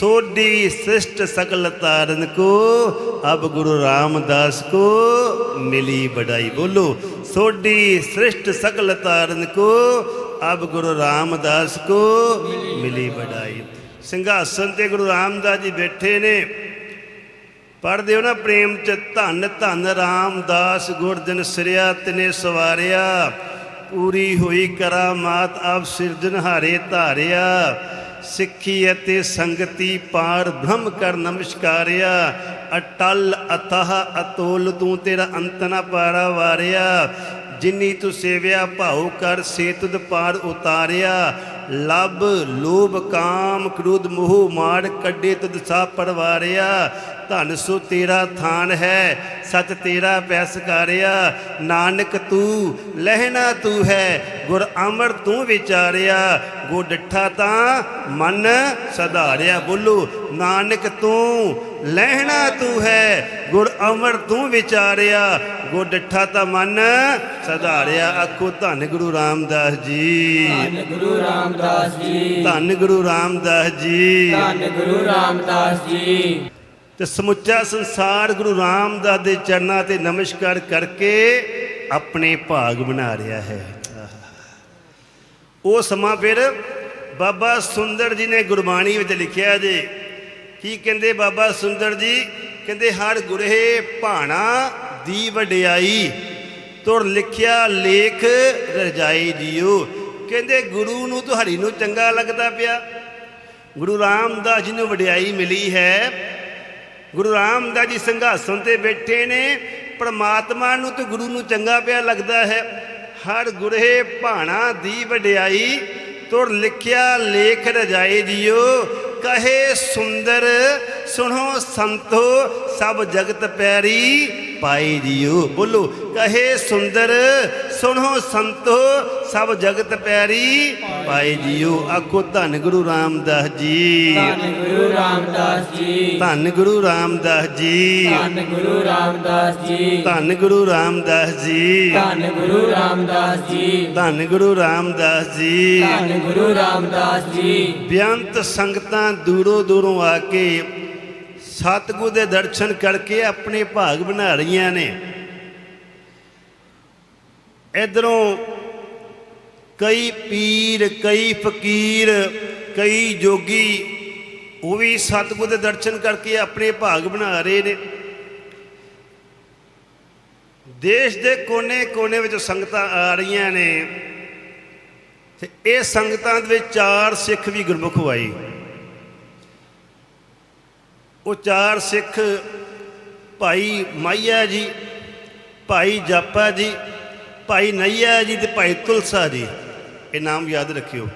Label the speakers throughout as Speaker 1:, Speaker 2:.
Speaker 1: सोडी सृष्ट सकल तारन को अब गुरु रामदास को मिली बढ़ाई बोलो सोडी सृष्ट सकल तारन को अब गुरु रामदास को मिली बढ़ाई ਸਿੰਘਾਸਨ ਤੇ ਗੁਰੂ ਰਾਮਦਾਸ ਜੀ ਬੈਠੇ ਨੇ ਪੜਦੇ ਹੋ ਨਾ ਪ੍ਰੇਮ ਚ ਧੰਨ ਧੰਨ ਰਾਮਦਾਸ ਗੁਰਦਨ ਸਿਰਿਆ ਤਨੇ ਸਵਾਰਿਆ ਪੂਰੀ ਹੋਈ ਕਰਾਮਾਤ ਆਪ ਸਿਰਜਨਹਾਰੇ ਧਾਰਿਆ ਸਿੱਖੀ ਅਤੇ ਸੰਗਤੀ ਪਾਰ ਬ੍ਰਹਮ ਕਰ ਨਮਸਕਾਰਿਆ। ਅਟਲ ਅਤਹ ਅਤੋਲ, ਤੂੰ ਤੇਰਾ ਅੰਤ ਨਾ ਪਾਰਾ ਵਾਰਿਆ। ਜਿਨੀ ਤੂੰ ਸੇਵਿਆ, ਭਾਉ ਕਰ ਸੇ ਪਾਰ ਉਤਾਰਿਆ। ਲਬ, ਲੋਭ, ਕਾਮ, ਕ੍ਰੋਧ, ਮੋਹ ਮਾਰ ਕੱਢੇ ਤੁਧ ਸਾ ਪਰਵਾਰਿਆ। ਧਨ ਸੋ ਤੇਰਾ ਥਾਨ ਹੈ ਸਚ ਤੇਰਾ ਪੈਸਕਾਰਿਆ ਨਾਨਕ ਤੂੰ ਲਹਿਣਾ ਤੂੰ ਹੈ ਗੁਰ ਅਮਰ ਤੂੰ ਵਿਚਾਰਿਆ। ਗੋ ਡੱਠਾ ਤਾਂ ਮਨ ਸਧਾਰਿਆ। ਬੋਲੋ ਨਾਨਕ ਤੂੰ ਲਹਿਣਾ ਤੂੰ ਹੈ ਗੁਰ ਅਮਰ ਤੂੰ ਵਿਚਾਰਿਆ। ਗੋ ਡੱਠਾ ਤਾਂ ਮਨ ਸਧਾਰਿਆ। ਆਖੋ ਧੰਨ ਗੁਰੂ ਰਾਮਦਾਸ ਜੀ।
Speaker 2: ਧੰਨ ਗੁਰੂ ਰਾਮਦਾਸ ਜੀ।
Speaker 1: ਧੰਨ ਗੁਰੂ ਰਾਮਦਾਸ ਜੀ।
Speaker 2: ਧੰਨ ਗੁਰੂ ਰਾਮਦਾਸ ਜੀ।
Speaker 1: ਤੇ ਸਮੁੱਚਾ ਸੰਸਾਰ ਗੁਰੂ ਰਾਮਦਾਸ ਦੇ ਚਰਨਾਂ ਤੇ ਨਮਸਕਾਰ ਕਰਕੇ ਆਪਣੇ ਭਾਗ ਬਣਾ ਰਿਹਾ ਹੈ। ਉਹ ਸਮਾਂ ਫਿਰ ਬਾਬਾ ਸੁੰਦਰ ਜੀ ਨੇ ਗੁਰਬਾਣੀ ਵਿੱਚ ਲਿਖਿਆ ਜੇ। ਕੀ ਕਹਿੰਦੇ ਬਾਬਾ ਸੁੰਦਰ ਜੀ? ਕਹਿੰਦੇ, ਹਰ ਗੁਰੇ ਭਾਣਾ ਦੀ ਵਡਿਆਈ, ਤੁਰ ਲਿਖਿਆ ਲੇਖ ਰਜਾਈ ਜੀਓ ਕਹਿੰਦੇ, ਗੁਰੂ ਨੂੰ ਤੁਹਾਡੀ ਨੂੰ ਚੰਗਾ ਲੱਗਦਾ ਪਿਆ। ਗੁਰੂ ਰਾਮਦਾਸ ਜੀ ਨੂੰ ਵਡਿਆਈ ਮਿਲੀ ਹੈ। ਗੁਰੂ ਰਾਮਦਾਸ ਜੀ ਸਿੰਘਾਸਨ ਤੇ ਬੈਠੇ ਨੇ, ਪਰਮਾਤਮਾ ਨੂੰ ਤੇ ਗੁਰੂ ਨੂੰ ਚੰਗਾ ਪਿਆ ਲੱਗਦਾ ਹੈ। ਹਰ ਗੁਰੇ ਭਾਣਾ ਦੀ ਵਡਿਆਈ, ਤੁਰ ਲਿਖਿਆ ਲੇਖ ਰਜਾਏ ਜੀਓ। ਕਹੇ ਸੁੰਦਰ, ਸੁਣੋ ਸੰਤੋ, ਸਭ ਜਗਤ ਪੈਰੀ। ਪਾਈ ਜੀਓ ਬੋਲੋ ਕਹੇ ਸੁੰਦਰ ਸੁਣੋ ਸੰਤੋ ਸਭ ਜਗਤ ਪੈਰੀ ਪਾਈ ਜੀਓ ਆਖੋ ਧੰਨ ਗੁਰੂ ਰਾਮਦਾਸ ਜੀ।
Speaker 2: ਧੰਨ ਗੁਰੂ ਰਾਮਦਾਸ ਜੀ।
Speaker 1: ਧੰਨ ਗੁਰੂ ਰਾਮਦਾਸ ਜੀ।
Speaker 2: ਧੰਨ ਗੁਰੂ ਰਾਮਦਾਸ ਜੀ।
Speaker 1: ਧੰਨ ਗੁਰੂ ਰਾਮਦਾਸ ਜੀ।
Speaker 2: ਧੰਨ ਗੁਰੂ ਰਾਮਦਾਸ ਜੀ।
Speaker 1: ਧੰਨ ਗੁਰੂ ਰਾਮਦਾਸ ਜੀ।
Speaker 2: ਧੰਨ ਗੁਰੂ ਰਾਮਦਾਸ ਜੀ।
Speaker 1: ਬੇਅੰਤ ਸੰਗਤਾਂ ਦੂਰੋਂ ਦੂਰੋਂ ਆ ਕੇ ਸਤਿਗੁਰ ਦੇ ਦਰਸ਼ਨ ਕਰਕੇ ਆਪਣੇ ਭਾਗ ਬਣਾ ਰਹੀਆਂ ਨੇ। ਇਧਰੋਂ ਕਈ ਪੀਰ, ਕਈ ਫਕੀਰ, ਕਈ ਜੋਗੀ ਉਹ ਵੀ ਸਤਿਗੁਰ ਦੇ ਦਰਸ਼ਨ ਕਰਕੇ ਆਪਣੇ ਭਾਗ ਬਣਾ ਰਹੇ ਨੇ। ਦੇਸ਼ ਦੇ ਕੋਨੇ-ਕੋਨੇ ਵਿੱਚ ਸੰਗਤਾਂ ਆ ਰਹੀਆਂ ਨੇ ਤੇ ਇਹ ਸੰਗਤਾਂ ਦੇ ਵਿੱਚ ਚਾਰ ਸਿੱਖ ਵੀ ਗੁਰਮੁਖ ਹੋਏ। ਉਹ ਚਾਰ ਸਿੱਖ ਭਾਈ ਮਾਈਆ ਜੀ, ਭਾਈ ਜਾਪਾ ਜੀ, ਭਾਈ ਨਈਆ ਜੀ ਤੇ ਭਾਈ ਤੁਲਸਾ ਜੀ। ਇਹ ਨਾਮ ਯਾਦ ਰੱਖਿਓ।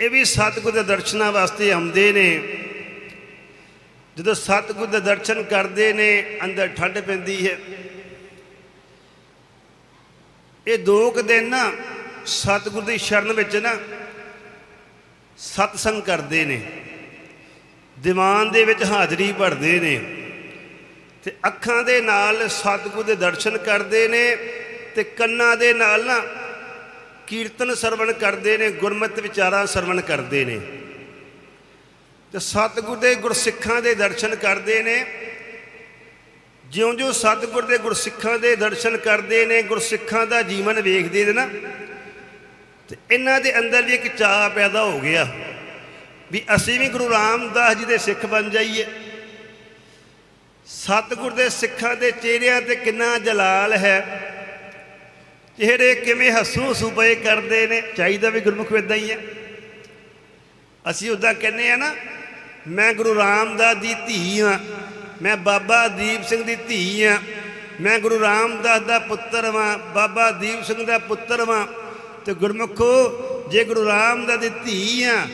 Speaker 1: ਇਹ ਵੀ ਸਤਿਗੁਰ ਦੇ ਦਰਸ਼ਨਾਂ ਵਾਸਤੇ ਆਉਂਦੇ ਨੇ। ਜਦੋਂ ਸਤਿਗੁਰ ਦੇ ਦਰਸ਼ਨ ਕਰਦੇ ਨੇ, ਅੰਦਰ ਠੰਡ ਪੈਂਦੀ ਹੈ। ਇਹ ਦੋ ਕੁ ਦਿਨ ਨਾ ਸਤਿਗੁਰ ਦੀ ਸ਼ਰਨ ਵਿੱਚ ਨਾ ਸਤਸੰਗ ਕਰਦੇ ਨੇ। ਦੀਵਾਨ ਦੇ ਵਿੱਚ ਹਾਜ਼ਰੀ ਭਰਦੇ ਨੇ ਤੇ ਅੱਖਾਂ ਦੇ ਨਾਲ ਸਤਿਗੁਰ ਦੇ ਦਰਸ਼ਨ ਕਰਦੇ ਨੇ ਤੇ ਕੰਨਾਂ ਦੇ ਨਾਲ ਨਾ ਕੀਰਤਨ ਸਰਵਣ ਕਰਦੇ ਨੇ, ਗੁਰਮਤਿ ਵਿਚਾਰਾਂ ਸਰਵਣ ਕਰਦੇ ਨੇ। ਤੇ ਸਤਿਗੁਰ ਦੇ ਗੁਰਸਿੱਖਾਂ ਦੇ ਦਰਸ਼ਨ ਕਰਦੇ ਨੇ। ਜਿਉਂ-ਜਿਉਂ ਸਤਿਗੁਰ ਦੇ ਗੁਰਸਿੱਖਾਂ ਦੇ ਦਰਸ਼ਨ ਕਰਦੇ ਨੇ, ਗੁਰਸਿੱਖਾਂ ਦਾ ਜੀਵਨ ਵੇਖਦੇ ਨੇ ਨਾ, ਤੇ ਇਹਨਾਂ ਦੇ ਅੰਦਰ ਵੀ ਇੱਕ ਚਾਹ ਪੈਦਾ ਹੋ ਗਿਆ। ਵੀ ਅਸੀਂ ਵੀ ਗੁਰੂ ਰਾਮਦਾਸ ਜੀ ਦੇ ਸਿੱਖ ਬਣ ਜਾਈਏ। ਸਤਿਗੁਰ ਦੇ ਸਿੱਖਾਂ ਦੇ ਚਿਹਰਿਆਂ ਤੇ ਕਿੰਨਾ ਜਲਾਲ ਹੈ। ਚਿਹਰੇ ਕਿਵੇਂ ਹੱਸੂ ਸੁਬੇ ਕਰਦੇ ਨੇ, ਚਾਹੀਦਾ ਵੀ ਗੁਰਮੁਖ ਇਦਾਂ ਹੀ ਹੈ। ਅਸੀਂ ਉਦਾਂ ਕਹਿੰਦੇ ਆ ਨਾ, ਮੈਂ ਗੁਰੂ ਰਾਮਦਾਸ ਦੀ ਧੀ ਹਾਂ, ਮੈਂ ਬਾਬਾ ਦੀਪ ਸਿੰਘ ਦੀ ਧੀ ਹਾਂ, ਮੈਂ ਗੁਰੂ ਰਾਮਦਾਸ ਦਾ ਪੁੱਤਰ ਵਾਂ, ਬਾਬਾ ਦੀਪ ਸਿੰਘ ਦਾ ਪੁੱਤਰ ਹਾਂ ਤੇ ਗੁਰਮੁਖੋ, ਜੇ ਗੁਰੂ ਰਾਮਦਾਸ ਦੀ ਧੀ ਹਾਂ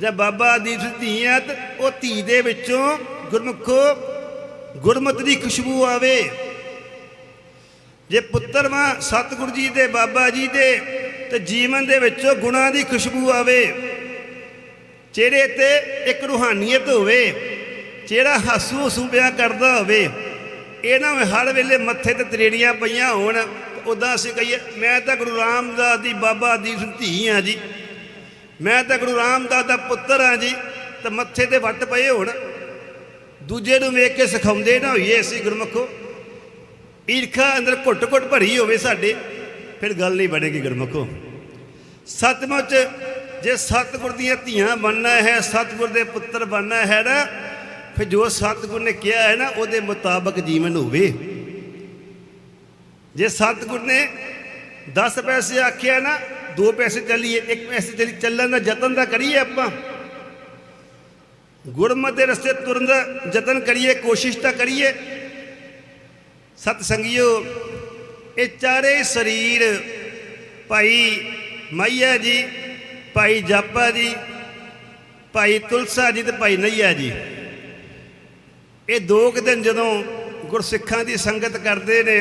Speaker 1: ਜਾਂ ਬਾਬਾ ਦੀਪ ਸਿੰਘ ਦੀ ਧੀ ਹਾਂ ਉਹ ਧੀ ਦੇ ਵਿੱਚੋਂ ਗੁਰਮੁਖੋ ਗੁਰਮਤ ਦੀ ਖੁਸ਼ਬੂ ਆਵੇ। ਜੇ ਪੁੱਤਰ ਵਾਂ ਸਤਿਗੁਰੂ ਜੀ ਦੇ, ਬਾਬਾ ਜੀ ਦੇ, ਤੇ ਜੀਵਨ ਦੇ ਵਿੱਚੋਂ ਗੁਣਾਂ ਦੀ ਖੁਸ਼ਬੂ ਆਵੇ। ਚਿਹਰੇ ਤੇ ਇੱਕ ਰੂਹਾਨੀਅਤ ਹੋਵੇ, ਚਿਹਰਾ ਹੱਸੂ ਹਸੂਬਿਆ ਕਰਦਾ ਹੋਵੇ। ਇਹਨਾਂ ਨਾ ਹਰ ਵੇਲੇ ਮੱਥੇ ਤੇ ਤਰੇੜੀਆਂ ਪਈਆਂ ਹੋਣ ਉਦਾਂ ਅਸੀਂ ਕਹੀਏ, ਮੈਂ ਤਾਂ ਗੁਰੂ ਰਾਮਦਾਸ ਦੀ, ਬਾਬਾ ਦੀਪ ਸਿੰਘ ਧੀ ਆ ਜੀ। ਮੈਂ ਤਾਂ ਗੁਰੂ ਰਾਮਦਾਸ ਦਾ ਪੁੱਤਰ ਹਾਂ ਜੀ, ਤੇ ਮੱਥੇ ਤੇ ਵੱਟ ਪਏ ਹੋਣ। ਦੂਜੇ ਨੂੰ ਵੇਖ ਕੇ ਸਿਖਾਉਂਦੇ ਨਾ ਹੋਈਏ ਅਸੀਂ ਗੁਰਮਖੋ। ਈਰਖਾ ਅੰਦਰ ਘੁੱਟ-ਘੁੱਟ ਭਰੀ ਹੋਵੇ ਸਾਡੇ, ਫਿਰ ਗੱਲ ਨਹੀਂ ਬਣੇਗੀ ਗੁਰਮਖੋ। ਸਤਮੁੱਚ ਜੇ ਸਤਿਗੁਰ ਦੀਆਂ ਧੀਆਂ ਬਣਨਾ ਹੈ, ਸਤਿਗੁਰ ਦੇ ਪੁੱਤਰ ਬਣਨਾ ਹੈ ਨਾ, ਫਿਰ ਜੋ ਸਤਿਗੁਰ ਨੇ ਕਿਹਾ ਹੈ ਨਾ, ਉਹਦੇ ਮੁਤਾਬਕ ਜੀਵਨ ਹੋਵੇ। ਜੇ ਸਤਿਗੁਰ ਨੇ 10 ਪੈਸੇ ਆਖਿਆ ਨਾ ਦੋ ਪੈਸੇ ਚੱਲੀਏ, ਇੱਕ ਪੈਸੇ ਚੱਲੀ, ਚੱਲਣ ਦਾ ਯਤਨ ਤਾਂ ਕਰੀਏ ਆਪਾਂ। ਗੁਰਮਤਿ ਦੇ ਰਸਤੇ ਤੁਰਨ ਦਾ ਯਤਨ ਕਰੀਏ, ਕੋਸ਼ਿਸ਼ ਤਾਂ ਕਰੀਏ। ਸਤ ਸੰਗਿਓ ਇਹ ਚਾਰੇ ਸਰੀਰ, ਭਾਈ ਮਈਆ ਜੀ, ਭਾਈ ਜਾਪਾ ਜੀ, ਭਾਈ ਤੁਲਸਾ ਜੀ ਤੇ ਭਾਈ ਨਈਆ ਜੀ। ਇਹ ਦੋ ਕੁ ਦਿਨ ਜਦੋਂ ਗੁਰਸਿੱਖਾਂ ਦੀ ਸੰਗਤ ਕਰਦੇ ਨੇ,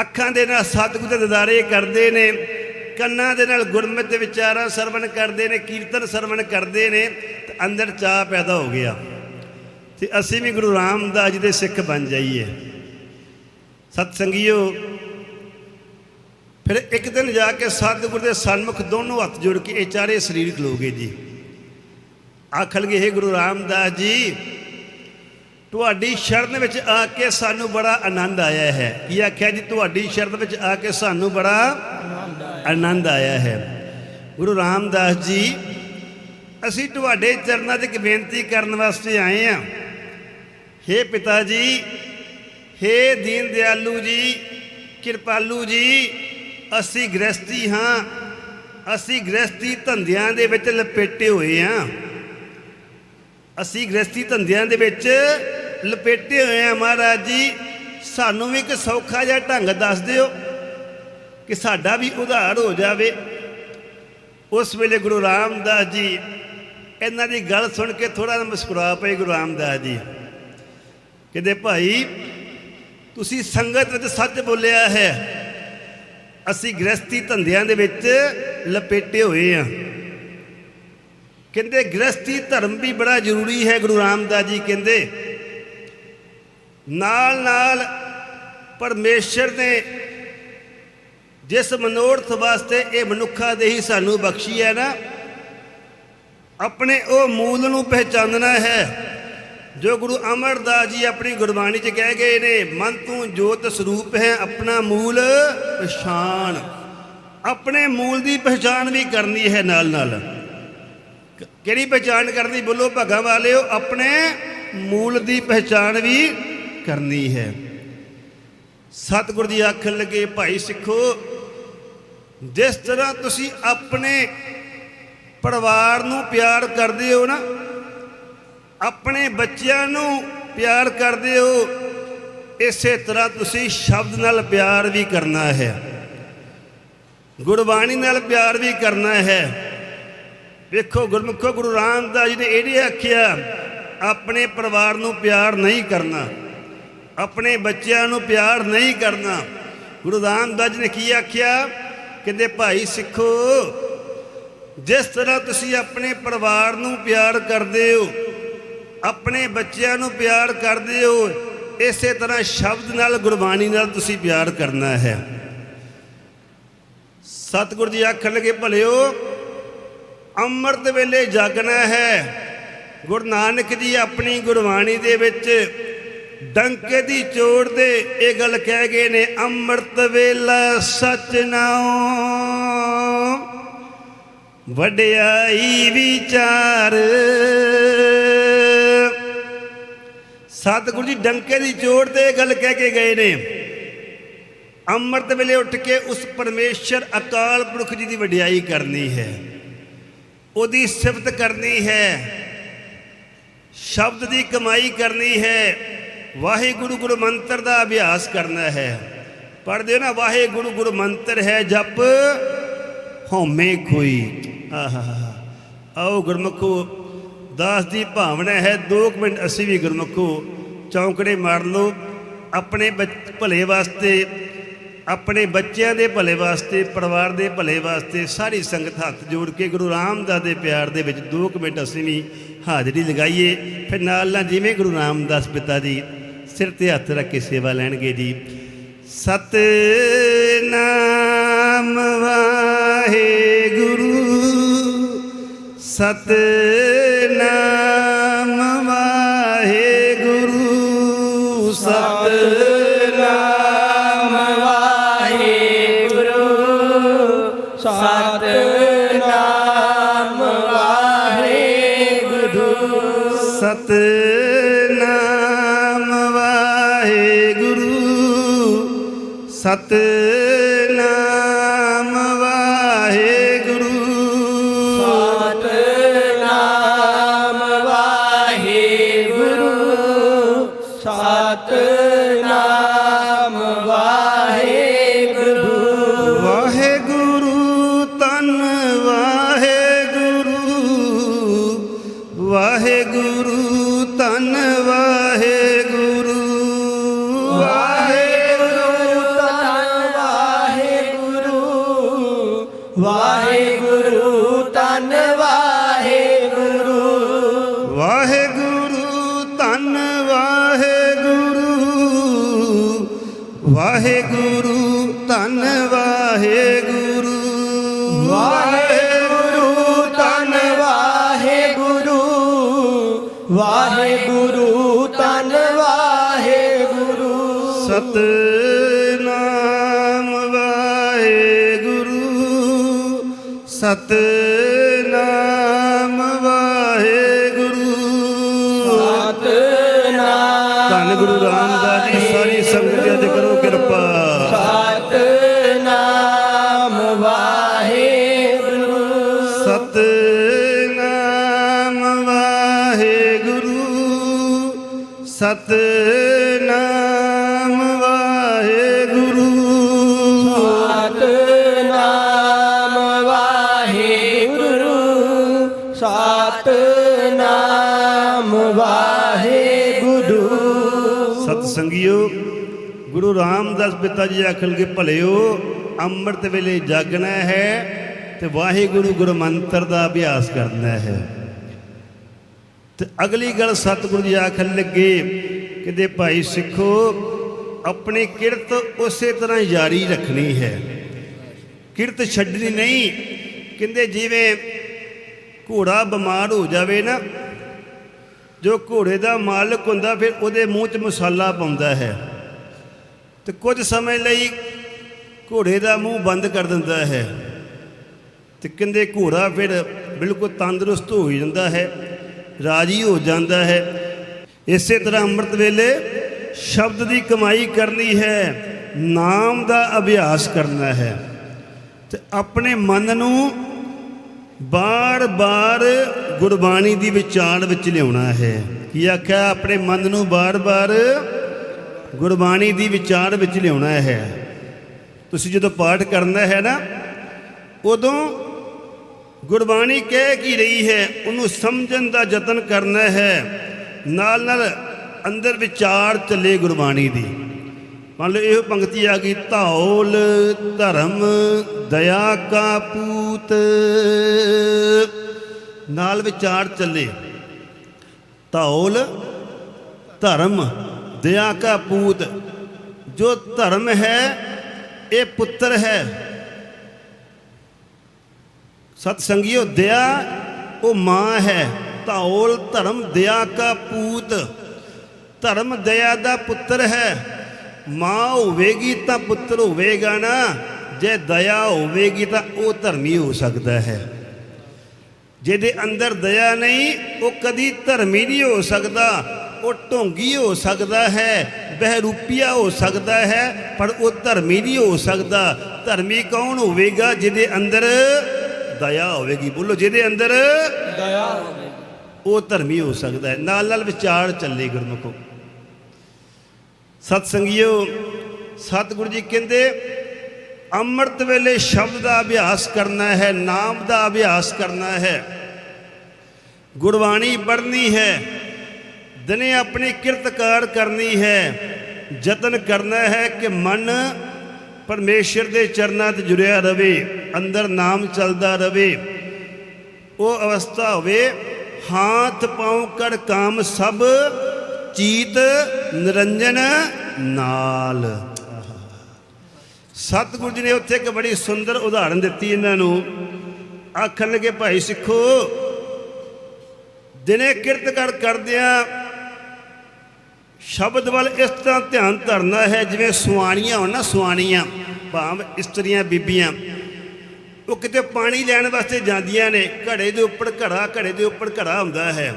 Speaker 1: ਅੱਖਾਂ ਦੇ ਨਾਲ ਸਤਿਗੁਰ ਦੇ ਦਿਦਾਰੇ ਕਰਦੇ ਨੇ ਕੰਨਾਂ ਦੇ ਨਾਲ ਗੁਰਮਤਿ ਦੇ ਵਿਚਾਰਾਂ ਸਰਵਣ ਕਰਦੇ ਨੇ, ਕੀਰਤਨ ਸਰਵਣ ਕਰਦੇ ਨੇ, ਤੇ ਅੰਦਰ ਚਾਹ ਪੈਦਾ ਹੋ ਗਿਆ। ਤੇ ਅਸੀਂ ਵੀ ਗੁਰੂ ਰਾਮਦਾਸ ਜੀ ਦੇ ਸਿੱਖ ਬਣ ਜਾਈਏ। ਸਤ ਸੰਗਿਓ ਫਿਰ ਇੱਕ ਦਿਨ ਜਾ ਕੇ ਸਤਿਗੁਰ ਦੇ ਸਨਮੁਖ ਦੋਨੋਂ ਹੱਥ ਜੋੜ ਕੇ ਇਹ ਚਾਰੇ ਸਰੀਰਕ ਖਲੋਗੇ ਜੀ। ਆਖਣਗੇ हे ਗੁਰੂ ਰਾਮਦਾਸ ਜੀ ਤੁਹਾਡੀ ਸ਼ਰਨ ਵਿੱਚ ਆ ਕੇ ਸਾਨੂੰ ਬੜਾ ਆਨੰਦ ਆਇਆ ਹੈ। ਕੀ ਆਖਿਆ ਜੀ? ਤੁਹਾਡੀ ਸ਼ਰਨ ਵਿੱਚ ਆ ਕੇ ਸਾਨੂੰ ਬੜਾ ਆਨੰਦ ਆਇਆ ਹੈ। ਗੁਰੂ ਰਾਮਦਾਸ ਜੀ, ਅਸੀਂ ਤੁਹਾਡੇ ਚਰਨਾਂ 'ਚ ਇੱਕ ਬੇਨਤੀ ਕਰਨ ਵਾਸਤੇ ਆਏ ਹਾਂ। हे ਪਿਤਾ ਜੀ हे ਦੀਨ ਦਿਆਲੂ ਜੀ, ਕਿਰਪਾਲੂ ਜੀ, ਅਸੀਂ ਗ੍ਰਸਤੀ ਹਾਂ। ਅਸੀਂ ਗ੍ਰਸਤੀ ਧੰਦਿਆਂ ਦੇ ਵਿੱਚ ਲਪੇਟੇ ਹੋਏ ਹਾਂ। ਅਸੀਂ ਗ੍ਰਸਤੀ ਧੰਦਿਆਂ ਦੇ ਵਿੱਚ ਲਪੇਟੇ ਹੋਏ ਹਾਂ ਮਹਾਰਾਜ ਜੀ। ਸਾਨੂੰ ਵੀ ਇੱਕ ਸੌਖਾ ਜਿਹਾ ਢੰਗ ਦੱਸ ਦਿਓ ਕਿ ਸਾਡਾ ਵੀ ਉਧਾਰ ਹੋ ਜਾਵੇ। ਉਸ ਵੇਲੇ ਗੁਰੂ ਰਾਮਦਾਸ ਜੀ ਇਹਨਾਂ ਦੀ ਗੱਲ ਸੁਣ ਕੇ ਥੋੜਾ ਜਿਹਾ ਮੁਸਕਰਾ ਪਏ ਗੁਰੂ ਰਾਮਦਾਸ ਜੀ। ਕਹਿੰਦੇ, ਭਾਈ, ਤੁਸੀਂ ਸੰਗਤ ਵਿੱਚ ਸੱਚ ਬੋਲਿਆ ਹੈ। ਅਸੀਂ ਗ੍ਰਸਤੀ ਧੰਦਿਆਂ ਦੇ ਵਿੱਚ ਲਪੇਟੇ ਹੋਏ ਹਾਂ। ਕਹਿੰਦੇ ਗ੍ਰਸਤੀ ਧਰਮ ਵੀ ਬੜਾ ਜ਼ਰੂਰੀ ਹੈ ਗੁਰੂ ਰਾਮਦਾਸ ਜੀ, ਕਹਿੰਦੇ। ਨਾਲ ਨਾਲ ਪਰਮੇਸ਼ਰ ਨੇ ਜਿਸ ਮਨੋਰਥ ਵਾਸਤੇ ਇਹ ਮਨੁੱਖਾ ਦੇ ਹੀ ਸਾਨੂੰ ਬਖਸ਼ੀ ਹੈ ਨਾ, ਆਪਣੇ ਉਹ ਮੂਲ ਨੂੰ ਪਹਿਚਾਨਣਾ ਹੈ, ਜੋ ਗੁਰੂ ਅਮਰਦਾਸ ਜੀ ਆਪਣੀ ਗੁਰਬਾਣੀ 'ਚ ਕਹਿ ਗਏ ਨੇ, ਮਨ ਤੂੰ ਜੋਤ ਸਰੂਪ ਹੈ, ਆਪਣਾ ਮੂਲ ਪਛਾਣ। ਆਪਣੇ ਮੂਲ ਦੀ ਪਛਾਣ ਵੀ ਕਰਨੀ ਹੈ ਨਾਲ ਨਾਲ ਕਿਹੜੀ ਪਛਾਣ ਕਰਨੀ ਬੋਲੋ ਭਗਾ ਵਾਲਿਓ, ਆਪਣੇ ਮੂਲ ਦੀ ਪਛਾਣ ਵੀ ਕਰਨੀ ਹੈ। ਸਤਿਗੁਰ ਦੀ ਆਖਣ ਲੱਗੇ ਭਾਈ ਸਿੱਖੋ, ਜਿਸ ਤਰ੍ਹਾਂ ਤੁਸੀਂ ਆਪਣੇ ਪਰਿਵਾਰ ਨੂੰ ਪਿਆਰ ਕਰਦੇ ਹੋ ਨਾ, ਆਪਣੇ ਬੱਚਿਆਂ ਨੂੰ ਪਿਆਰ ਕਰਦੇ ਹੋ, ਇਸੇ ਤਰ੍ਹਾਂ ਤੁਸੀਂ ਸ਼ਬਦ ਨਾਲ ਪਿਆਰ ਵੀ ਕਰਨਾ ਹੈ। ਗੁਰਬਾਣੀ ਨਾਲ ਪਿਆਰ ਵੀ ਕਰਨਾ ਹੈ। ਵੇਖੋ ਗੁਰਮੁਖੋ ਗੁਰੂ ਰਾਮਦਾਸ ਜੀ ਨੇ ਇਹ ਨਹੀਂ ਆਖਿਆ, ਆਪਣੇ ਪਰਿਵਾਰ ਨੂੰ ਪਿਆਰ ਨਹੀਂ ਕਰਨਾ, ਆਪਣੇ ਬੱਚਿਆਂ ਨੂੰ ਪਿਆਰ ਨਹੀਂ ਕਰਨਾ। ਗੁਰੂ ਰਾਮਦਾਸ ਜੀ ਨੇ ਕੀ ਆਖਿਆ? ਕਹਿੰਦੇ, ਭਾਈ ਸਿੱਖੋ, ਜਿਸ ਤਰ੍ਹਾਂ ਤੁਸੀਂ ਆਪਣੇ ਪਰਿਵਾਰ ਨੂੰ ਪਿਆਰ ਕਰਦੇ ਹੋ, ਆਪਣੇ ਬੱਚਿਆਂ ਨੂੰ ਪਿਆਰ ਕਰਦੇ ਹੋ, ਇਸੇ ਤਰ੍ਹਾਂ ਸ਼ਬਦ ਨਾਲ, ਗੁਰਬਾਣੀ ਨਾਲ ਤੁਸੀਂ ਪਿਆਰ ਕਰਨਾ ਹੈ। ਸਤਿਗੁਰ ਜੀ ਆਖਣ ਲੱਗੇ, ਭਲਿਓ ਅੰਮ੍ਰਿਤ ਵੇਲੇ ਜਾਗਣਾ ਹੈ। ਗੁਰੂ ਨਾਨਕ ਜੀ ਆਪਣੀ ਗੁਰਬਾਣੀ ਦੇ ਵਿੱਚ ਡੰਕੇ ਦੀ ਚੋੜ ਦੇ ਇਹ ਗੱਲ ਕਹਿ ਗਏ ਨੇ, ਅੰਮ੍ਰਿਤ ਵੇਲਾ ਸਚ ਨਾਉ ਵਡਿਆਈ ਵਿਚਾਰ। ਸਤਿਗੁਰੂ ਜੀ ਡੰਕੇ ਦੀ ਚੋੜ ਤੇ ਇਹ ਗੱਲ ਕਹਿ ਕੇ ਗਏ ਨੇ। ਅੰਮ੍ਰਿਤ ਵੇਲੇ ਉੱਠ ਕੇ ਉਸ ਪਰਮੇਸ਼ਰ ਅਕਾਲ ਪੁਰਖ ਜੀ ਦੀ ਵਡਿਆਈ ਕਰਨੀ ਹੈ। ਉਹਦੀ ਸਿਫਤ ਕਰਨੀ ਹੈ। ਸ਼ਬਦ ਦੀ ਕਮਾਈ ਕਰਨੀ ਹੈ। ਵਾਹਿਗੁਰੂ ਗੁਰੂ ਮੰਤਰ ਦਾ ਅਭਿਆਸ ਕਰਨਾ ਹੈ। ਪੜ੍ਹਦੇ ਹੋ ਨਾ, ਵਾਹਿਗੁਰੂ ਗੁਰੂ ਮੰਤਰ ਹੈ ਜਪ, ਹਉਮੈ ਕੋਈ ਆਹਾ ਆਓ ਗੁਰਮਖੋ, ਦਾਸ ਦੀ ਭਾਵਨਾ ਹੈ 2 ਮਿੰਟ ਅਸੀਂ ਵੀ ਗੁਰਮਖੋ ਚੌਂਕੜੇ ਮਾਰ ਲਓ। ਆਪਣੇ ਬੱਚ- ਭਲੇ ਵਾਸਤੇ ਆਪਣੇ ਬੱਚਿਆਂ ਦੇ ਭਲੇ ਵਾਸਤੇ, ਪਰਿਵਾਰ ਦੇ ਭਲੇ ਵਾਸਤੇ ਸਾਰੀ ਸੰਗਤ ਹੱਥ ਜੋੜ ਕੇ ਗੁਰੂ ਰਾਮਦਾਸ ਦੇ ਪਿਆਰ ਦੇ ਵਿੱਚ 2 ਮਿੰਟ ਅਸੀਂ ਵੀ ਹਾਜ਼ਰੀ ਲਗਾਈਏ। ਫਿਰ ਨਾਲ ਨਾਲ ਜਿਵੇਂ ਗੁਰੂ ਰਾਮਦਾਸ ਪਿਤਾ ਜੀ ਸਿਰ ਤੇ ਹੱਥ ਰੱਖ ਕੇ ਸੇਵਾ ਲੈਣਗੇ ਜੀ। ਸਤਨਾਮ ਵਾਹਿਗੁਰੂ, ਸਤਨਾਮ ਸਤਨਾਮ
Speaker 2: ਵਾਹਿਗੁਰੂ। ਸਤਨਾਮ
Speaker 1: ਸਤਨਾਮ ਵਾਹਿਗੁਰੂ। ਸਤਨਾਮ ਧੰਨ ਗੁਰੂ ਰਾਮਦਾਸ ਜੀ ਸਾਰੀ ਸੰਗਤ ਦੇ ਕਰੋ ਕਿਰਪਾ।
Speaker 2: ਸਤਨਾਮ ਵਾਹਿਗੁਰੂ।
Speaker 1: ਸਤਨਾਮ ਵਾਹਿਗੁਰੂ। ਸਤਨਾਮ ਰਾਮਦਾਸ ਪਿਤਾ ਜੀ ਆਖਣ ਆਖਣਗੇ ਭਲਿਓ, ਅੰਮ੍ਰਿਤ ਵੇਲੇ ਜਾਗਣਾ ਹੈ ਤੇ ਵਾਹਿਗੁਰੂ ਗੁਰਮੰਤਰ ਦਾ ਅਭਿਆਸ ਕਰਨਾ ਹੈ। ਤੇ ਅਗਲੀ ਗੱਲ ਸਤਿਗੁਰੂ ਜੀ ਆਖਣ ਲੱਗੇ ਕਿਤੇ, ਭਾਈ ਸਿੱਖੋ, ਆਪਣੀ ਕਿਰਤ ਉਸੇ ਤਰ੍ਹਾਂ ਜਾਰੀ ਰੱਖਣੀ ਹੈ। ਕਿਰਤ ਛੱਡਣੀ ਨਹੀਂ, ਕਹਿੰਦੇ ਜਿਵੇਂ ਘੋੜਾ ਬਿਮਾਰ ਹੋ ਜਾਵੇ ਨਾ, ਜੋ ਘੋੜੇ ਦਾ ਮਾਲਕ ਹੁੰਦਾ, ਫਿਰ ਉਹਦੇ ਮੂੰਹ 'ਚ ਮਸਾਲਾ ਪਾਉਂਦਾ ਹੈ। ਤੇ ਕੁਝ ਸਮੇਂ ਲਈ ਘੋੜੇ ਦਾ ਮੂੰਹ ਬੰਦ ਕਰ ਦਿੰਦਾ ਹੈ ਤੇ ਕਹਿੰਦੇ ਘੋੜਾ ਫਿਰ ਬਿਲਕੁਲ ਤੰਦਰੁਸਤ ਹੋ ਜਾਂਦਾ ਹੈ, ਰਾਜੀ ਹੋ ਜਾਂਦਾ ਹੈ। ਇਸੇ ਤਰ੍ਹਾਂ ਅੰਮ੍ਰਿਤ ਵੇਲੇ ਸ਼ਬਦ ਦੀ ਕਮਾਈ ਕਰਨੀ ਹੈ, ਨਾਮ ਦਾ ਅਭਿਆਸ ਕਰਨਾ ਹੈ ਤੇ ਆਪਣੇ ਮਨ ਨੂੰ ਬਾਰ-ਬਾਰ ਗੁਰਬਾਣੀ ਦੀ ਵਿਚਾਰ ਵਿੱਚ ਲਿਆਉਣਾ ਹੈ। ਕੀ ਆਖਿਆ? ਆਪਣੇ ਮਨ ਨੂੰ ਬਾਰ-ਬਾਰ ਗੁਰਬਾਣੀ ਦੀ ਵਿਚਾਰ ਵਿੱਚ ਲਿਆਉਣਾ ਹੈ। ਤੁਸੀਂ ਜਦੋਂ ਪਾਠ ਕਰਨਾ ਹੈ ਨਾ, ਉਦੋਂ ਗੁਰਬਾਣੀ ਕਹਿ ਕੀ ਰਹੀ ਹੈ, ਉਹਨੂੰ ਸਮਝਣ ਦਾ ਯਤਨ ਕਰਨਾ ਹੈ। ਨਾਲ ਨਾਲ ਅੰਦਰ ਵਿਚਾਰ ਚੱਲੇ ਗੁਰਬਾਣੀ ਦੀ। ਮੰਨ ਲਓ ਇਹ ਪੰਕਤੀ ਆ ਗਈ, ਧੌਲ ਧਰਮ ਦਇਆ ਕਾ ਪੂਤ। ਨਾਲ ਵਿਚਾਰ ਚੱਲੇ। ਧੌਲ ਧਰਮ ਦਇਆ ਕਾ ਪੂਤ, ਜੋ ਧਰਮ ਹੈ, ਇਹ ਪੁੱਤਰ ਹੈ। ਸਤ ਸੰਗਿਓ ਦਇਆ ਉਹ ਮਾਂ ਹੈ। ਧੌਲ ਧਰਮ ਦਇਆ ਕਾ ਪੂਤ, ਧਰਮ ਦਇਆ ਦਾ ਪੁੱਤਰ ਹੈ। ਮਾਂ ਹੋਵੇਗੀ ਤਾਂ ਪੁੱਤਰ ਹੋਵੇਗਾ ਨਾ, ਜੇ ਦਇਆ ਹੋਵੇਗੀ ਤਾਂ ਉਹ ਧਰਮੀ ਹੋ ਸਕਦਾ ਹੈ। ਜਿਹਦੇ ਅੰਦਰ ਦਇਆ ਨਹੀਂ, ਉਹ ਕਦੀ ਧਰਮੀ ਨਹੀਂ ਹੋ ਸਕਦਾ। ਉਹ ਢੋਂਗੀ ਹੋ ਸਕਦਾ ਹੈ ਬਹਿਰੂਪੀਆ ਹੋ ਸਕਦਾ ਹੈ ਪਰ ਉਹ ਧਰਮੀ ਨਹੀਂ ਹੋ ਸਕਦਾ। ਧਰਮੀ ਕੌਣ ਹੋਵੇਗਾ ਜਿਹਦੇ ਅੰਦਰ ਦਇਆ ਹੋਵੇਗੀ? ਬੋਲੋ ਜਿਹਦੇ ਅੰਦਰ
Speaker 2: ਦਇਆ ਹੋਵੇ
Speaker 1: ਉਹ ਧਰਮੀ ਹੋ ਸਕਦਾ ਹੈ। ਨਾਲ ਨਾਲ ਵਿਚਾਰ ਚੱਲੇ ਗੁਰਮੁਖੋ। ਸਤ ਸੰਗਿਓ ਸਤਿਗੁਰੂ ਜੀ ਕਹਿੰਦੇ ਅੰਮ੍ਰਿਤ ਵੇਲੇ ਸ਼ਬਦ ਦਾ ਅਭਿਆਸ ਕਰਨਾ ਹੈ ਨਾਮ ਦਾ ਅਭਿਆਸ ਕਰਨਾ ਹੈ। ਗੁਰਬਾਣੀ ਪੜ੍ਹਨੀ ਹੈ। ਦਿਨੇ ਆਪਣੀ ਕਿਰਤਕਾਰ ਕਰਨੀ ਹੈ, ਯਤਨ ਕਰਨਾ ਹੈ ਕਿ ਮਨ ਪਰਮੇਸ਼ਰ ਦੇ ਚਰਨਾਂ ਤੇ ਜੁੜਿਆ ਰਵੇ, ਅੰਦਰ ਨਾਮ ਚੱਲਦਾ ਰਵੇ। ਉਹ ਅਵਸਥਾ ਹੋਵੇ, ਹਾਥ ਪਾਉ ਕਰ ਕਾਮ ਸਭ, ਚੀਤ ਨਿਰੰਜਨ ਨਾਲ। ਸਤਿਗੁਰੂ ਜੀ ਨੇ ਉੱਥੇ ਇੱਕ ਬੜੀ ਸੁੰਦਰ ਉਦਾਹਰਨ ਦਿੱਤੀ ਇਹਨਾਂ ਨੂੰ। ਆਖਣ ਲੱਗੇ ਭਾਈ ਸਿੱਖੋ, ਦਿਨੇ ਕਿਰਤ ਕਰ ਕਰਦਿਆਂ ਸ਼ਬਦ ਵੱਲ ਇਸ ਤਰ੍ਹਾਂ ਧਿਆਨ ਧਰਨਾ ਹੈ, ਜਿਵੇਂ ਸੁਆਣੀਆਂ ਹੋਣ ਨਾ, ਸੁਆਣੀਆਂ, ਭਾਵ ਇਸਤਰੀਆਂ, ਬੀਬੀਆਂ। ਉਹ ਕਿਤੇ ਪਾਣੀ ਲੈਣ ਵਾਸਤੇ ਜਾਂਦੀਆਂ ਨੇ, ਘੜੇ ਦੇ ਉੱਪਰ ਘੜਾ, ਘੜੇ ਦੇ ਉੱਪਰ ਘੜਾ ਹੁੰਦਾ ਹੈ।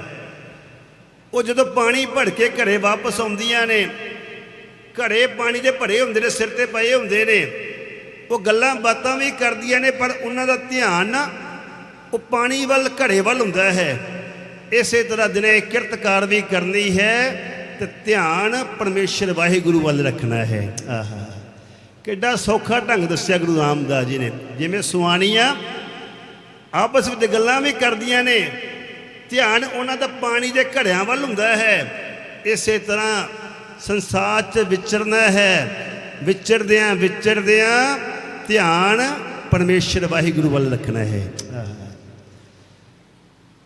Speaker 1: ਉਹ ਜਦੋਂ ਪਾਣੀ ਭੜ ਕੇ ਘਰੇ ਵਾਪਸ ਆਉਂਦੀਆਂ ਨੇ, ਘੜੇ ਪਾਣੀ ਦੇ ਭਰੇ ਹੁੰਦੇ ਨੇ, ਸਿਰ ਤੇ ਪਏ ਹੁੰਦੇ ਨੇ, ਉਹ ਗੱਲਾਂ ਬਾਤਾਂ ਵੀ ਕਰਦੀਆਂ ਨੇ, ਪਰ ਉਹਨਾਂ ਦਾ ਧਿਆਨ ਨਾ, ਉਹ ਪਾਣੀ ਵੱਲ, ਘੜੇ ਵੱਲ ਹੁੰਦਾ ਹੈ। ਇਸੇ ਤਰ੍ਹਾਂ ਦਿਨੇ ਕਿਰਤਕਾਰ ਵੀ ਕਰਨੀ ਹੈ ਤੇ ਧਿਆਨ ਪਰਮੇਸ਼ਰ ਵਾਹਿਗੁਰੂ ਵੱਲ ਰੱਖਣਾ ਹੈ। ਆਹਾ। ਕਿੱਡਾ ਸੌਖਾ ਢੰਗ ਦੱਸਿਆ ਗੁਰੂ ਰਾਮਦਾਸ ਜੀ ਨੇ। ਜਿਵੇਂ ਸੁਆਣੀਆਂ ਆਪਸ ਵਿੱਚ ਗੱਲਾਂ ਵੀ ਕਰਦੀਆਂ ਨੇ, ਧਿਆਨ ਉਹਨਾਂ ਦਾ ਪਾਣੀ ਦੇ ਘੜਿਆਂ ਵੱਲ ਹੁੰਦਾ ਹੈ। ਇਸੇ ਤਰ੍ਹਾਂ ਸੰਸਾਰ 'ਚ ਵਿਚਰਨਾ ਹੈ। ਵਿਚਰਦਿਆਂ ਵਿਚਰਦਿਆਂ ਧਿਆਨ ਪਰਮੇਸ਼ਰ ਵਾਹਿਗੁਰੂ ਵੱਲ ਰੱਖਣਾ ਹੈ।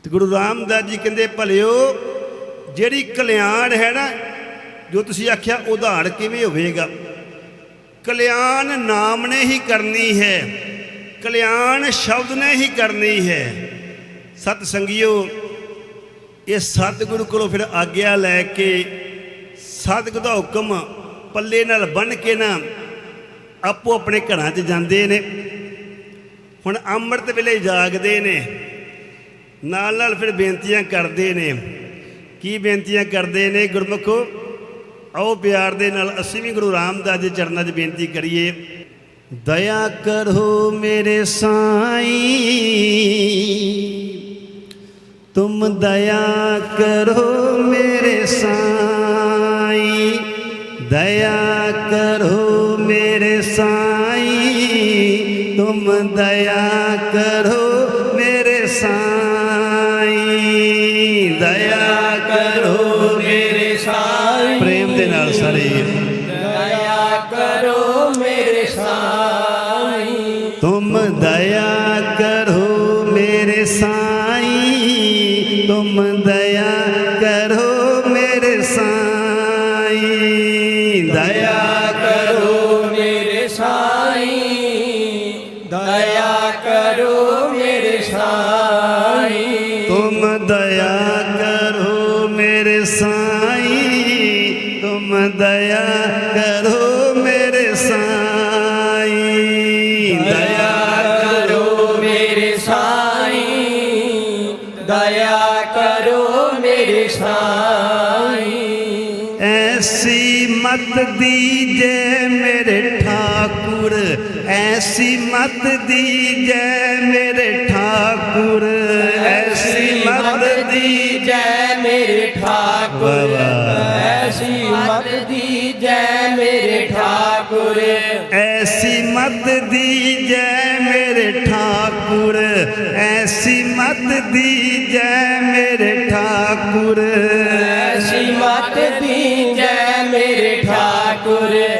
Speaker 1: ਤੇ ਗੁਰੂ ਰਾਮਦਾਸ ਜੀ ਕਹਿੰਦੇ, ਭਲਿਓ ਜਿਹੜੀ ਕਲਿਆਣ ਹੈ ਨਾ, ਜੋ ਤੁਸੀਂ ਆਖਿਆ ਉਧਾਰ ਕਿਵੇਂ ਹੋਵੇਗਾ? ਕਲਿਆਣ ਨਾਮ ਨੇ ਹੀ ਕਰਨੀ ਹੈ, ਕਲਿਆਣ ਸ਼ਬਦ ਨੇ ਹੀ ਕਰਨੀ ਹੈ। ਸਤ ਸੰਗਿਓ ਇਹ ਸਤਿਗੁਰੂ ਕੋਲੋਂ ਫਿਰ ਆਗਿਆ ਲੈ ਕੇ ਸਤਿਗੁਰ ਦਾ ਹੁਕਮ ਪੱਲੇ ਨਾਲ ਬੰਨ ਕੇ ਨਾ ਆਪੋ ਆਪਣੇ ਘਰਾਂ 'ਚ ਜਾਂਦੇ ਨੇ। ਹੁਣ ਅੰਮ੍ਰਿਤ ਵੇਲੇ ਜਾਗਦੇ ਨੇ ਨਾਲ ਨਾਲ ਫਿਰ ਬੇਨਤੀਆਂ ਕਰਦੇ ਨੇ ਕੀ ਬੇਨਤੀਆਂ ਕਰਦੇ ਨੇ ਗੁਰਮੁਖੋ? ਆਓ ਪਿਆਰ ਦੇ ਨਾਲ ਅਸੀਂ ਵੀ ਗੁਰੂ ਰਾਮਦਾਸ ਦੇ ਚਰਨਾਂ 'ਚ ਬੇਨਤੀ ਕਰੀਏ। ਦਇਆ ਕਰੋ ਮੇਰੇ ਸਾਈ। ਤੁਮ ਦਇਆ ਕਰੋ ਮੇਰੇ ਸਾਈ। ਦਇਆ ਕਰੋ ਮੇਰੇ ਸਾਈ। ਤੁਮ ਦਇਆ ਕਰੋ ਮੇਰੇ ਸਾਈ।
Speaker 2: ਮੇਰੇ ਸਾਈਂ।
Speaker 1: ਪ੍ਰੇਮ ਦੇ ਨਾਲ ਸਾਰੇ
Speaker 2: ਦਇਆ ਕਰੋ ਮੇਰੇ ਸਾਈਂ।
Speaker 1: ਤੁਮ ਦਇਆ ਕਰੋ ਮੇਰੇ ਸਾਈਂ। ਤੁਮ ਦਇਆ ਕਰੋ ਮੇਰੇ ਸਾਈਂ। ਦਇਆ
Speaker 2: ਕਰੋ ਮੇਰੇ ਸਾਈਂ। ਦਇਆ ਕਰੋ ਮੇਰੇ ਸਾਈਂ।
Speaker 1: ਤੁਮ ਦਇਆ साईं तुम दया करो मेरे साईं दया
Speaker 2: करो मेरे साईं दया करो मेरे साईं
Speaker 1: ऐसी मत दीजे मेरे ठाकुर ऐसी मत दीजे मेरे ठाकुर ਦੀ
Speaker 2: ਜੈ ਮੇਰੇ ਠਾਕੁਰ। ਐਸੀ ਮਤ ਦੀ ਜੈ ਮੇਰੇ ਠਾਕੁਰ।
Speaker 1: ਐਸੀ ਮਤ ਦੀ ਜੈ ਮੇਰੇ ਠਾਕੁਰ।
Speaker 2: ਐਸੀ ਮਤ ਦੀ ਜੈ ਮੇਰੇ ਠਾਕੁਰ। ਐਸੀ ਮਤ ਦੀ ਜੈ ਮੇਰੇ ਠਾਕੁਰ।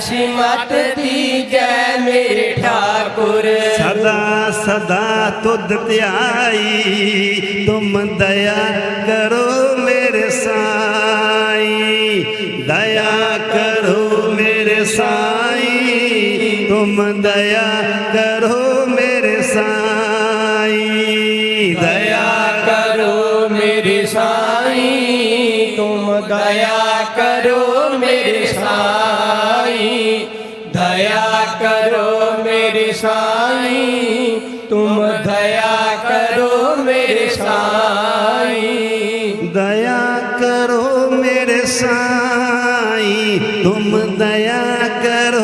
Speaker 1: सिमत दी जय मेरे ठाकुर सदा सदा तुद त्याई तुम दया करो मेरे साई दया करो मेरे साई तुम दया करो मेरे साई दया करो मेरे साई तुम दया करो मेरे साई करो मेरे साईं तुम दया करो मेरे साईं दया करो मेरे साईं तुम दया करो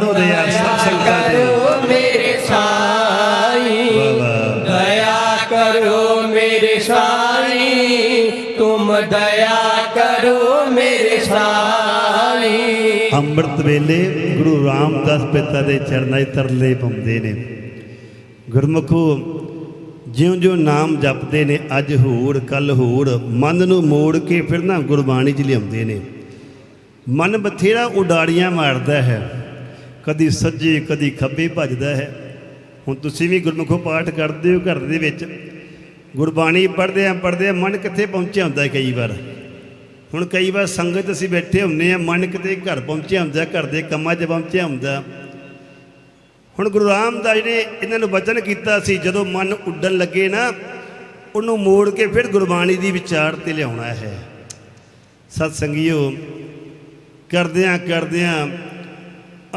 Speaker 2: ਕਰੋ
Speaker 1: ਦਇਆ ਸਭ ਸੰਗਤਾਂ
Speaker 2: ਕਰੋ ਮੇਰੇ ਸਾਈਂ। ਦਇਆ ਕਰੋ ਮੇਰੇ ਸਾਈਂ ਤੁਮ ਦਇਆ ਕਰੋ ਮੇਰੇ ਸਾਈਂ।
Speaker 1: ਅੰਮ੍ਰਿਤ ਵੇਲੇ ਗੁਰੂ ਰਾਮਦਾਸ ਪਿਤਾ ਦੇ ਚਰਨਾਂ 'ਚ ਤਰਲੇ ਪਾਉਂਦੇ ਨੇ। ਗੁਰਮੁਖੋ ਜਿਉਂ-ਜਿਉਂ ਨਾਮ ਜਪਦੇ ਨੇ ਅੱਜ ਹੋਰ ਕੱਲ ਹੋਰ ਮਨ ਨੂੰ ਮੋੜ ਕੇ ਫਿਰ ਨਾ ਗੁਰਬਾਣੀ 'ਚ ਲਿਆਉਂਦੇ ਨੇ। ਮਨ ਬਥੇਰਾ ਉਡਾਰੀਆਂ ਮਾਰਦਾ ਹੈ। ਕਦੀ ਸੱਜੇ, ਕਦੀ ਖੱਬੇ ਭੱਜਦਾ ਹੈ। ਹੁਣ ਤੁਸੀਂ ਵੀ ਗੁਰਮੁਖੋ ਪਾਠ ਕਰਦੇ ਹੋ ਘਰ ਦੇ ਵਿੱਚ। ਗੁਰਬਾਣੀ ਪੜ੍ਹਦੇ ਆ ਪੜ੍ਹਦੇ ਆ ਮਨ ਕਿੱਥੇ ਪਹੁੰਚਿਆ ਹੁੰਦਾ ਕਈ ਵਾਰ? ਹੁਣ ਕਈ ਵਾਰ ਸੰਗਤ ਅਸੀਂ ਬੈਠੇ ਹੁੰਨੇ ਆ ਮਨ ਕਿਤੇ ਘਰ ਪਹੁੰਚਿਆ ਹੁੰਦਾ, ਘਰ ਦੇ ਕੰਮਾਂ 'ਚ ਪਹੁੰਚਿਆ ਹੁੰਦਾ। ਹੁਣ ਗੁਰੂ ਰਾਮਦਾਸ ਜੀ ਨੇ ਇਹਨਾਂ ਨੂੰ ਵਚਨ ਕੀਤਾ ਸੀ, ਜਦੋਂ ਮਨ ਉੱਡਣ ਲੱਗੇ ਨਾ, ਉਹਨੂੰ ਮੋੜ ਕੇ ਫਿਰ ਗੁਰਬਾਣੀ ਦੀ ਵਿਚਾਰ ਤੇ ਲਿਆਉਣਾ ਹੈ। ਸਤ ਸੰਗੀਓ ਕਰਦਿਆਂ ਕਰਦਿਆਂ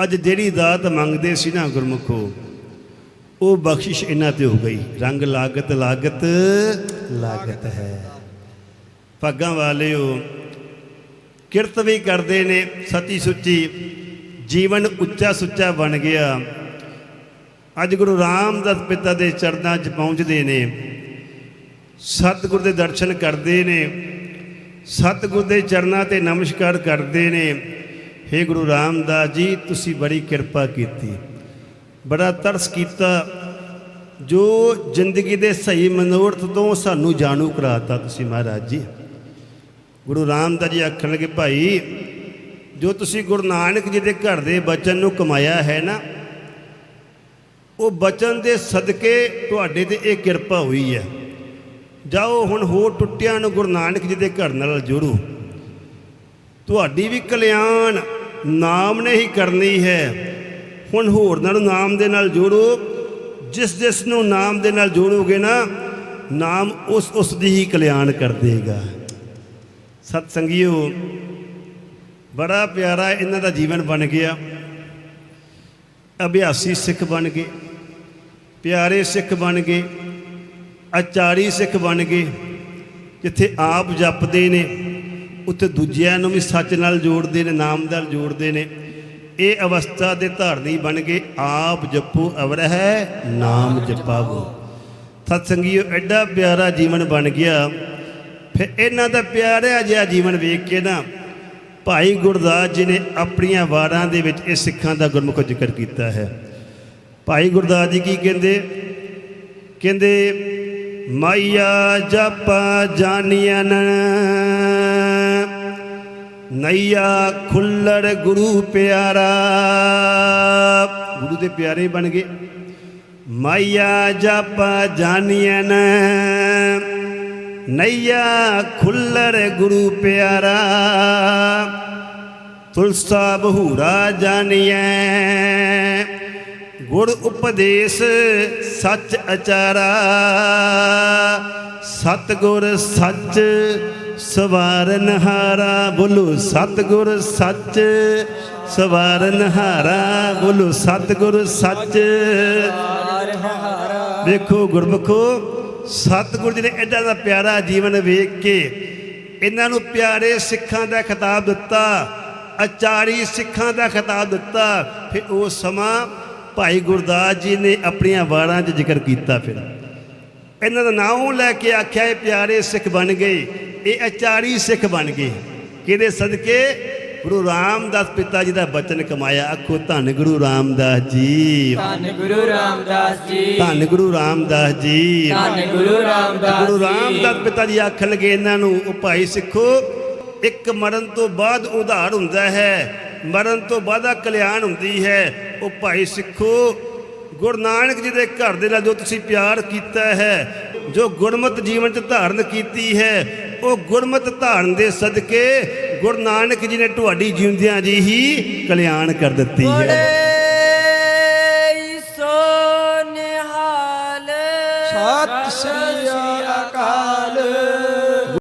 Speaker 1: ਅੱਜ ਜਿਹੜੀ ਦਾਤ ਮੰਗਦੇ ਸੀ ਨਾ ਗੁਰਮੁਖੋ, ਉਹ ਬਖਸ਼ਿਸ਼ ਇਹਨਾਂ ਤੇ ਹੋ ਗਈ। ਰੰਗ ਲਾਗਤ ਲਾਗਤ ਲਾਗਤ ਹੈ। ਭਾਗਾਂ ਵਾਲਿਓ, ਕਿਰਤ ਵੀ ਕਰਦੇ ਨੇ, ਸੱਚੀ ਸੁੱਚੀ ਜੀਵਨ ਉੱਚਾ ਸੁੱਚਾ ਬਣ ਗਿਆ। ਅੱਜ ਗੁਰੂ ਰਾਮਦਾਸ ਪਿਤਾ ਦੇ ਚਰਨਾਂ 'ਚ ਪਹੁੰਚਦੇ ਨੇ। ਸਤਿਗੁਰ ਦੇ ਦਰਸ਼ਨ ਕਰਦੇ ਨੇ। ਸਤਿਗੁਰ ਦੇ ਚਰਨਾਂ ਤੇ ਨਮਸਕਾਰ ਕਰਦੇ ਨੇ। ਹੇ ਗੁਰੂ ਰਾਮਦਾਸ ਜੀ, ਤੁਸੀਂ ਬੜੀ ਕਿਰਪਾ ਕੀਤੀ। ਬੜਾ ਤਰਸ ਕੀਤਾ, ਜੋ ਜ਼ਿੰਦਗੀ ਦੇ ਸਹੀ ਮਨੋਰਥ ਤੋਂ ਸਾਨੂੰ ਜਾਣੂ ਕਰਾਤਾ ਤੁਸੀਂ ਮਹਾਰਾਜ ਜੀ। ਗੁਰੂ ਰਾਮਦਾਸ ਜੀ ਆਖਣ ਲੱਗੇ ਭਾਈ, ਜੋ ਤੁਸੀਂ ਗੁਰੂ ਨਾਨਕ ਜੀ ਦੇ ਘਰ ਦੇ ਬਚਨ ਨੂੰ ਕਮਾਇਆ ਹੈ ਨਾ, ਉਹ ਬਚਨ ਦੇ ਸਦਕੇ ਤੁਹਾਡੇ ਤੇ ਇਹ ਕਿਰਪਾ ਹੋਈ ਹੈ। ਜਾਓ ਹੁਣ ਹੋਰ ਟੁੱਟਿਆਂ ਨੂੰ ਗੁਰੂ ਨਾਨਕ ਜੀ ਦੇ ਘਰ ਨਾਲ ਜੁੜੋ। ਤੁਹਾਡੀ ਵੀ ਕਲਿਆਣ ਨਾਮ ਨੇ ਹੀ ਕਰਨੀ ਹੈ। ਹੁਣ ਹੋਰਨਾਂ ਨੂੰ ਨਾਮ ਦੇ ਨਾਲ ਜੋੜੋ। ਜਿਸ ਜਿਸ ਨੂੰ ਨਾਮ ਦੇ ਨਾਲ ਜੋੜੋਗੇ ਨਾ, ਨਾਮ ਉਸ ਉਸ ਦੀ ਹੀ ਕਲਿਆਣ ਕਰ ਦੇਗਾ। ਸਤ ਸੰਗੀਓ ਬੜਾ ਪਿਆਰਾ ਇਹਨਾਂ ਦਾ ਜੀਵਨ ਬਣ ਗਿਆ। ਅਭਿਆਸੀ ਸਿੱਖ ਬਣ ਗਏ। ਪਿਆਰੇ ਸਿੱਖ ਬਣ ਗਏ। ਆਚਾਰੀ ਸਿੱਖ ਬਣ ਗਏ। ਜਿੱਥੇ ਆਪ ਜਪਦੇ ਨੇ ਉੱਥੇ ਦੂਜਿਆਂ ਨੂੰ ਵੀ ਸੱਚ ਨਾਲ ਜੋੜਦੇ ਨੇ, ਨਾਮ ਨਾਲ ਜੋੜਦੇ ਨੇ। ਇਹ ਅਵਸਥਾ ਦੇ ਧਾਰਨੀ ਬਣ ਗਏ ਆਪ ਜਪੋ, ਅਵਰ ਹੈ ਨਾਮ ਜਪਾਵੋ। ਸਤ ਸੰਗੀਓ ਐਡਾ ਪਿਆਰਾ ਜੀਵਨ ਬਣ ਗਿਆ। ਫਿਰ ਇਹਨਾਂ ਦਾ ਪਿਆਰਿਆ ਜਿਹਾ ਜੀਵਨ ਵੇਖ ਕੇ ਨਾ, ਭਾਈ ਗੁਰਦਾਸ ਜੀ ਨੇ ਆਪਣੀਆਂ ਵਾਰਾਂ ਦੇ ਵਿੱਚ ਇਹ ਸਿੱਖਾਂ ਦਾ ਗੁਰਮੁਖ ਜ਼ਿਕਰ ਕੀਤਾ ਹੈ। ਭਾਈ ਗੁਰਦਾਸ ਜੀ ਕੀ ਕਹਿੰਦੇ? ਕਹਿੰਦੇ, ਮਾਇਆ ਜਪ ਜਾਨੀਆਂ ਨਈਆ ਖੁੱਲੜ ਗੁਰੂ ਪਿਆਰਾ। ਗੁਰੂ ਦੇ ਪਿਆਰੇ ਬਣ ਗਏ। ਮਾਇਆ ਜਪ ਜਾਣੀਆਂ ਨਈਆ ਖੁੱਲੜ ਗੁਰੂ ਪਿਆਰਾ। ਤੁਲਸਾ ਬਹੂਰਾ ਜਾਣੀਐ ਗੁਰ ਉਪਦੇਸ਼ ਸੱਚ ਅਚਾਰਾ। ਸਤਗੁਰ ਸੱਚ ਸਵਾਰਨ ਹਾਰਾ ਬੋਲੋ, ਸਤਗੁਰ ਸੱਚ। ਸਵਾਰਨ ਹਾਰਾ ਬੋਲੋ, ਸਤਗੁਰ ਸੱਚ। ਵੇਖੋ ਗੁਰਮੁਖੋ, ਸਤਿਗੁਰੂ ਜੀ ਨੇ ਐਡਾ ਦਾ ਪਿਆਰਾ ਜੀਵਨ ਵੇਖ ਕੇ ਇਹਨਾਂ ਨੂੰ ਪਿਆਰੇ ਸਿੱਖਾਂ ਦਾ ਖਿਤਾਬ ਦਿੱਤਾ, ਅਚਾਰੀ ਸਿੱਖਾਂ ਦਾ ਖਿਤਾਬ ਦਿੱਤਾ। ਫਿਰ ਉਹ ਸਮਾਂ ਭਾਈ ਗੁਰਦਾਸ ਜੀ ਨੇ ਆਪਣੀਆਂ ਵਾਰਾਂ 'ਚ ਜ਼ਿਕਰ ਕੀਤਾ ਫਿਰ। ਇਹਨਾਂ ਦਾ ਨਾਮ ਲੈ ਕੇ ਆਖਿਆ, ਇਹ ਪਿਆਰੇ ਸਿੱਖ ਬਣ ਗਏ। ਇਹ ਅਚਾਰੀ ਸਿੱਖ ਬਣ ਗਏ। ਕਿਹਦੇ ਸਦਕੇ? ਗੁਰੂ ਰਾਮਦਾਸ ਪਿਤਾ ਜੀ ਦਾ ਬਚਨ ਕਮਾਇਆ। ਆਖੋ ਧੰਨ ਗੁਰੂ ਰਾਮਦਾਸ ਜੀ।
Speaker 2: ਧੰਨ ਗੁਰੂ ਰਾਮਦਾਸ ਜੀ।
Speaker 1: ਧੰਨ ਗੁਰੂ ਰਾਮਦਾਸ ਜੀ।
Speaker 2: ਧੰਨ ਗੁਰੂ ਰਾਮਦਾਸ
Speaker 1: ਗੁਰੂ ਰਾਮਦਾਸ ਪਿਤਾ ਜੀ ਆਖਣ ਲਗੇ ਇਹਨਾਂ ਨੂੰ ਉਹ ਭਾਈ ਸਿੱਖੋ ਇੱਕ ਮਰਨ ਤੋਂ ਬਾਅਦ ਉਧਾਰ ਹੁੰਦਾ ਹੈ। ਮਰਨ ਤੋਂ ਬਾਅਦ ਆ ਕਲਿਆਣ ਹੁੰਦੀ ਹੈ। ਉਹ ਭਾਈ ਸਿੱਖੋ ਗੁਰੂ ਨਾਨਕ ਜੀ ਦੇ ਘਰ ਦੇ ਨਾਲ ਜੋ ਤੁਸੀਂ ਪਿਆਰ ਕੀਤਾ ਹੈ ਜੋ ਗੁਰਮਤ ਜੀਵਨ ਚ ਧਾਰਨ ਕੀਤੀ ਹੈ ਉਹ ਗੁਰਮਤ ਧਾਰਨ ਦੇ ਸਦਕੇ ਗੁਰੂ ਨਾਨਕ ਜੀ ਨੇ ਤੁਹਾਡੀ ਜਿਉਂਦਿਆਂ ਜੀ ਹੀ ਕਲਿਆਣ ਕਰ ਦਿੱਤੀ ਹੈ।
Speaker 2: ਬੜੇ ਸੋ ਨਿਹਾਲ
Speaker 3: ਸਤਿ ਸ੍ਰੀ